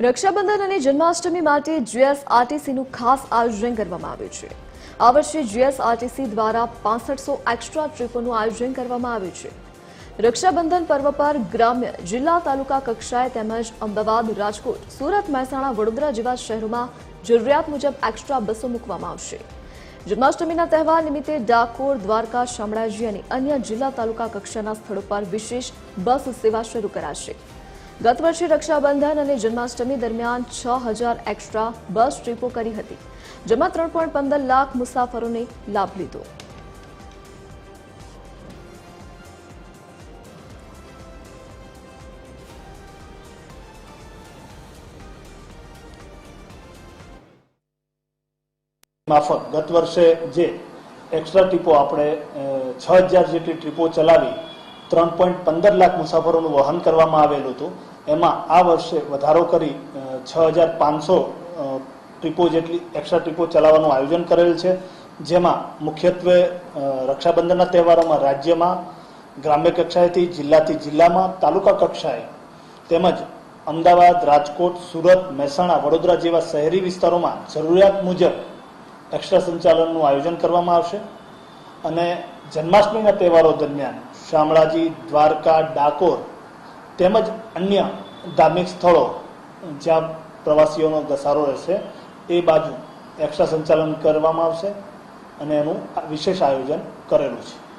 રક્ષાબંધન અને જન્માષ્ટમી માટે જીએસઆરટીસીનું ખાસ આયોજન કરવામાં આવ્યું છે. આ વર્ષે જીએસઆરટીસી દ્વારા પાસઠસો એક્સ્ટ્રા ટ્રીપોનું આયોજન કરવામાં આવ્યું છે. રક્ષાબંધન પર્વ પર ગ્રામ્ય, જિલ્લા તાલુકા કક્ષાએ તેમજ અમદાવાદ, રાજકોટ, સુરત, મહેસાણા, વડોદરા જેવા શહેરોમાં જરૂરિયાત મુજબ એક્સ્ટ્રા બસો મૂકવામાં આવશે. જન્માષ્ટમીના તહેવાર નિમિત્તે ડાકોર, દ્વારકા, શામળાજી અને અન્ય જિલ્લા તાલુકા કક્ષાના સ્થળો પર વિશેષ બસ સેવા શરૂ કરાશે. ગત વર્ષે રક્ષાબંધન અને જન્માષ્ટમી દરમિયાન છ હજાર એક્સ્ટ્રા બસ ટ્રીપો કરી હતી, જેમાં ત્રણ પોઈન્ટ પંદર લાખ મુસાફરોને લાભ લીધો. માફક, ગત વર્ષે જે એક્સ્ટ્રા ટ્રીપો આપણે છ હજાર જેટલી ટ્રીપો ચલાવી ત્રણ પોઈન્ટ પંદર લાખ મુસાફરોનું વહન કરવામાં આવેલું હતું. એમાં આ વર્ષે વધારો કરી છ હજાર પાંચસો ટ્રીપો જેટલી એક્સ્ટ્રા ટ્રીપો ચલાવવાનું આયોજન કરેલ છે. જેમાં મુખ્યત્વે રક્ષાબંધનના તહેવારોમાં રાજ્યમાં, ગ્રામ્ય કક્ષાએથી જિલ્લાથી જિલ્લામાં, તાલુકા કક્ષાએ તેમજ અમદાવાદ, રાજકોટ, સુરત, મહેસાણા, વડોદરા જેવા શહેરી વિસ્તારોમાં જરૂરિયાત મુજબ એક્સ્ટ્રા સંચાલનનું આયોજન કરવામાં આવશે. અને જન્માષ્ટમીના તહેવારો દરમિયાન શામળાજી, દ્વારકા, ડાકોર તેમજ અન્ય ધાર્મિક સ્થળો જ્યાં પ્રવાસીઓનો ઘસારો રહેશે, એ બાજુ એક્સ્ટ્રા સંચાલન કરવામાં આવશે અને એનું વિશેષ આયોજન કરેલું છે.